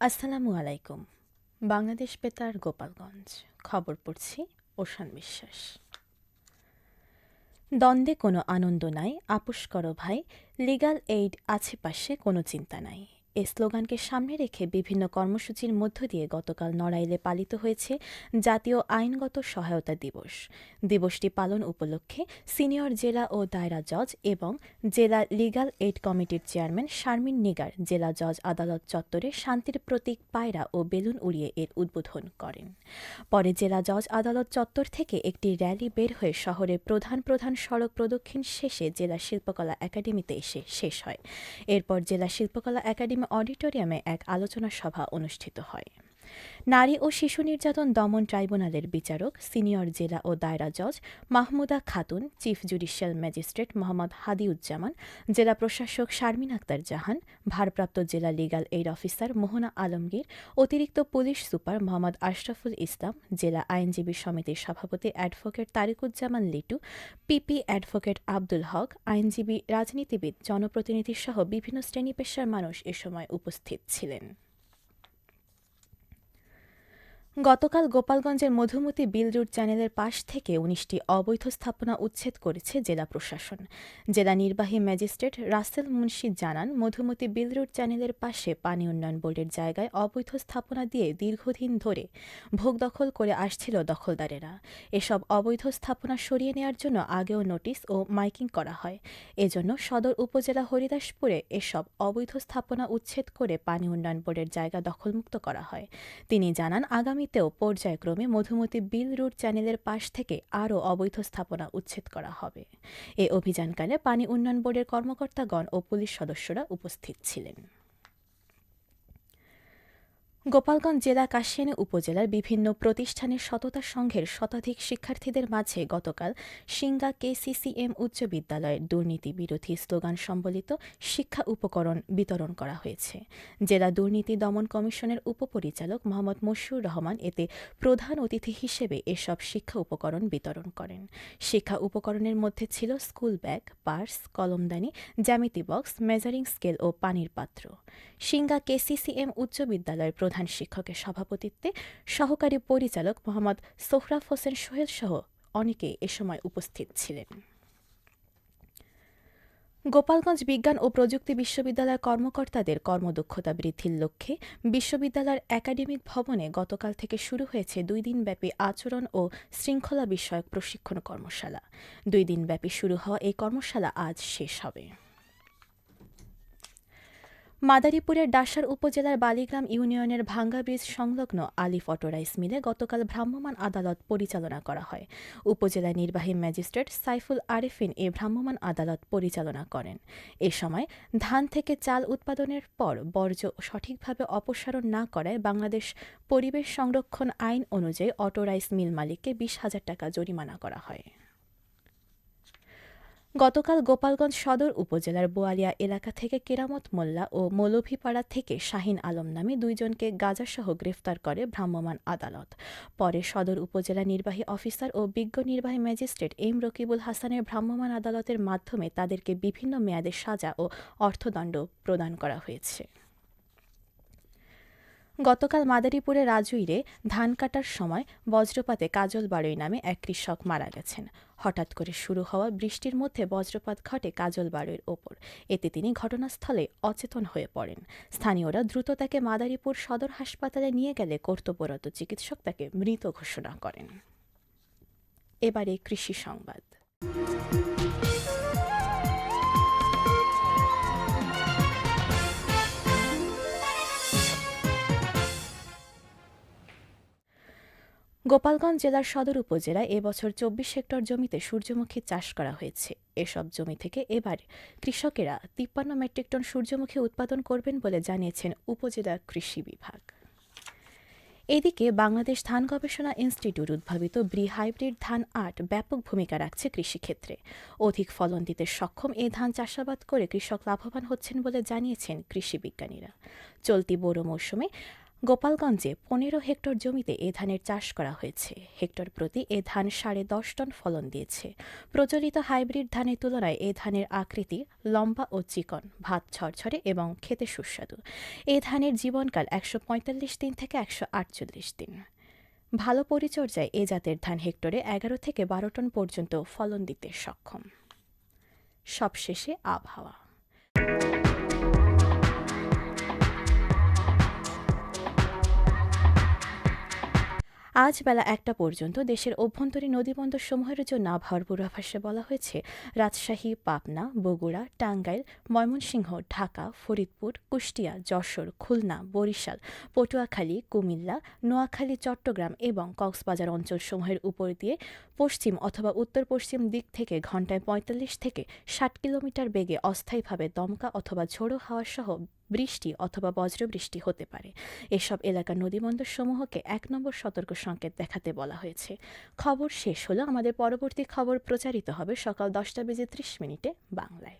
আসসালামু আলাইকুম। বাংলাদেশ বেতার, গোপালগঞ্জ। খবর পড়ছি ওশান বিশ্বাস। দ্বন্দ্বে কোনো আনন্দ নাই আপুস করো ভাই লিগাল এইড আছে পাশে কোনো চিন্তা নাই। এ স্লোগানকে সামনে রেখে বিভিন্ন কর্মসূচির মধ্য দিয়ে গতকাল নড়াইলে পালিত হয়েছে জাতীয় আইনগত সহায়তা দিবস। দিবসটি পালন উপলক্ষে সিনিয়র জেলা ও দায়রা জজ এবং জেলা লিগাল এইড কমিটির চেয়ারম্যান শারমিন নিগার, জেলা জজ আদালত চত্বরে শান্তির প্রতীক পায়রা ও বেলুন উড়িয়ে এর উদ্বোধন করেন। পরে জেলা জজ আদালত চত্বর থেকে একটি র্যালি বের হয়ে শহরের প্রধান প্রধান সড়ক প্রদক্ষিণ শেষে জেলা শিল্পকলা একাডেমিতে এসে শেষ হয়। এরপর জেলা শিল্পকলা একাডেমি অডিটোরিয়ামে এক আলোচনা সভা অনুষ্ঠিত হয়। নারী ও শিশু নির্যাতন দমন ট্রাইব্যুনালের বিচারক, সিনিয়র জেলা ও দায়রা জজ Mahmuda Khatun, chief judicial magistrate Mohammad Hadiuzzaman, জেলা প্রশাসক শারমিন আক্তার জাহান, ভারপ্রাপ্ত জেলা legal aid officer Mohona Alamgir, অতিরিক্ত পুলিশ সুপার মোহাম্মদ আশরাফুল ইসলাম, জেলা আইনজীবী সমিতির সভাপতি advocate Tarikuzzaman Litu, PP advocate Abdul Hoque, আইনজীবী, রাজনীতিবিদ, জনপ্রতিনিধি সহ বিভিন্ন শ্রেণি পেশার মানুষ এ সময় উপস্থিত ছিলেন। গতকাল গোপালগঞ্জের মধুমতি বিল রুট চ্যানেলের পাশ থেকে উনিশটি অবৈধ স্থাপনা উচ্ছেদ করেছে জেলা প্রশাসন। জেলা নির্বাহী ম্যাজিস্ট্রেট রাসেল মুন্সি জানান, মধুমতি বিল রুট চ্যানেলের পাশে পানি উন্নয়ন বোর্ডের জায়গায় অবৈধ স্থাপনা দিয়ে দীর্ঘদিন ধরে ভোগ দখল করে আসছিল দখলদারেরা। এসব অবৈধ স্থাপনা সরিয়ে নেওয়ার জন্য আগেও নোটিশ ও মাইকিং করা হয়। এজন্য সদর উপজেলা হরিদাসপুরে এসব অবৈধ স্থাপনা উচ্ছেদ করে পানি উন্নয়ন বোর্ডের জায়গা দখলমুক্ত করা হয়। তিনি জানান, আগামী আগামীতেও পর্যায়ক্রমে মধুমতি বিল রুট চ্যানেলের পাশ থেকে আরও অবৈধ স্থাপনা উচ্ছেদ করা হবে। এ অভিযানকালে পানি উন্নয়ন বোর্ডের কর্মকর্তাগণ ও পুলিশ সদস্যরা উপস্থিত ছিলেন। গোপালগঞ্জ জেলা কাশিয়ানী উপজেলার বিভিন্ন প্রতিষ্ঠানের সততা সংঘের শতাধিক শিক্ষার্থীদের মাঝে গতকাল সিঙ্গা কেসিসিএম উচ্চ বিদ্যালয়ের দুর্নীতি বিরোধী স্লোগান সম্বলিত শিক্ষা উপকরণ বিতরণ করা হয়েছে। জেলা দুর্নীতি দমন কমিশনের উপপরিচালক মোহাম্মদ মশিউর রহমান এতে প্রধান অতিথি হিসেবে এসব শিক্ষা উপকরণ বিতরণ করেন। শিক্ষা উপকরণের মধ্যে ছিল স্কুল ব্যাগ, পার্স, কলমদানি, জ্যামিতি বক্স, মেজারিং স্কেল ও পানির পাত্র। সিঙ্গা কেসিসিএম উচ্চ বিদ্যালয়ের প্রধান শিক্ষকের সভাপতিত্বে সহকারী পরিচালক মোহাম্মদ সোহরাফ হোসেন সোহেল সহ অনেকে এ সময় উপস্থিত ছিলেন। গোপালগঞ্জ বিজ্ঞান ও প্রযুক্তি বিশ্ববিদ্যালয়ের কর্মকর্তাদের কর্মদক্ষতা বৃদ্ধির লক্ষ্যে বিশ্ববিদ্যালয়ের একাডেমিক ভবনে গতকাল থেকে শুরু হয়েছে দুই দিনব্যাপী আচরণ ও শৃঙ্খলা বিষয়ক প্রশিক্ষণ কর্মশালা। দুই দিনব্যাপী শুরু হওয়া এই কর্মশালা আজ শেষ হবে। মাদারীপুরের ডাসার উপজেলার বালিগ্রাম ইউনিয়নের ভাঙ্গা ব্রিজ সংলগ্ন আলিফ অটোরাইস মিলে গতকাল ভ্রাম্যমাণ আদালত পরিচালনা করা হয়। উপজেলা নির্বাহী ম্যাজিস্ট্রেট সাইফুল আরেফিন এ ভ্রাম্যমাণ আদালত পরিচালনা করেন। এ সময় ধান থেকে চাল উৎপাদনের পর বর্জ্য সঠিকভাবে অপসারণ না করায় বাংলাদেশ পরিবেশ সংরক্ষণ আইন অনুযায়ী অটোরাইস মিল মালিককে বিশ হাজার টাকা জরিমানা করা হয়। গতকাল গোপালগঞ্জ সদর উপজেলার বোয়ালিয়া এলাকা থেকে কেরামত মোল্লা ও মৌলভীপাড়া থেকে শাহিন আলম নামে দুইজনকে গাজাসহ গ্রেফতার করে ভ্রাম্যমাণ আদালত। পরে সদর উপজেলা নির্বাহী অফিসার ও বিজ্ঞ নির্বাহী ম্যাজিস্ট্রেট এম রকিবুল হাসানের ভ্রাম্যমাণ আদালতের মাধ্যমে তাদেরকে বিভিন্ন মেয়াদে সাজা ও অর্থদণ্ড প্রদান করা হয়েছে। গতকাল মাদারীপুরে রাজুইরে ধান কাটার সময় বজ্রপাতে কাজল বাড়ই নামে এক কৃষক মারা গেছেন। হঠাৎ করে শুরু হওয়া বৃষ্টির মধ্যে বজ্রপাত ঘটে কাজল বাড়ির ওপর। এতে তিনি ঘটনাস্থলে অচেতন হয়ে পড়েন। স্থানীয়রা দ্রুত তাকে মাদারীপুর সদর হাসপাতালে নিয়ে গেলে কর্তব্যরত চিকিৎসক তাকে মৃত ঘোষণা করেন। এবারে কৃষি সংবাদ। গোপালগঞ্জ জেলার সদর উপজেলায় এবছর চব্বিশ হেক্টর জমিতে সূর্যমুখী চাষ করা হয়েছে। এসব জমি থেকে এবার কৃষকেরা তিপ্পান্ন মেট্রিক টন সূর্যমুখী উৎপাদন করবেন বলে জানিয়েছেন উপজেলা কৃষি বিভাগ। এদিকে বাংলাদেশ ধান গবেষণা ইনস্টিটিউট উদ্ভাবিত ব্রি হাইব্রিড ধান আট ব্যাপক ভূমিকা রাখছে কৃষিক্ষেত্রে। অধিক ফলন দিতে সক্ষম এ ধান চাষাবাদ করে কৃষক লাভবান হচ্ছেন বলে জানিয়েছেন কৃষি বিজ্ঞানীরা। চলতি বোরো মৌসুমে গোপালগঞ্জে পনেরো হেক্টর জমিতে এ ধানের চাষ করা হয়েছে। হেক্টর প্রতি এ ধান সাড়ে দশ টন ফলন দিয়েছে। প্রচলিত হাইব্রিড ধানের তুলনায় এ ধানের আকৃতি লম্বা ও চিকন, ভাত ঝরঝরে এবং খেতে সুস্বাদু। এ ধানের জীবনকাল একশো পঁয়তাল্লিশ দিন থেকে একশো আটচল্লিশ দিন। ভালো পরিচর্যায় এ জাতের ধান হেক্টরে এগারো থেকে বারো টন পর্যন্ত ফলন দিতে সক্ষম। সবশেষে আবহাওয়া। আজ বেলা একটা পর্যন্ত দেশের অভ্যন্তরীণ নদীবন্দর সমূহের জন্য আবহাওয়ার পূর্বাভাসে বলা হয়েছে, রাজশাহী, পাবনা, বগুড়া, টাঙ্গাইল, ময়মনসিংহ, ঢাকা, ফরিদপুর, কুষ্টিয়া, যশোর, খুলনা, বরিশাল, পটুয়াখালী, কুমিল্লা, নোয়াখালী, চট্টগ্রাম এবং কক্সবাজার অঞ্চলসমূহের উপর দিয়ে পশ্চিম অথবা উত্তর পশ্চিম দিক থেকে ঘন্টায় পঁয়তাল্লিশ থেকে ষাট কিলোমিটার বেগে অস্থায়ীভাবে দমকা অথবা ঝোড়ো হাওয়া সহ বৃষ্টি অথবা বজ্রবৃষ্টি হতে পারে। এসব এলাকার নদীবন্দরসমূহকে এক নম্বর সতর্ক সংকেত দেখাতে বলা হয়েছে। খবর শেষ হলো। আমাদের পরবর্তী খবর প্রচারিত হবে সকাল দশটা বেজে ত্রিশ মিনিটে বাংলায়।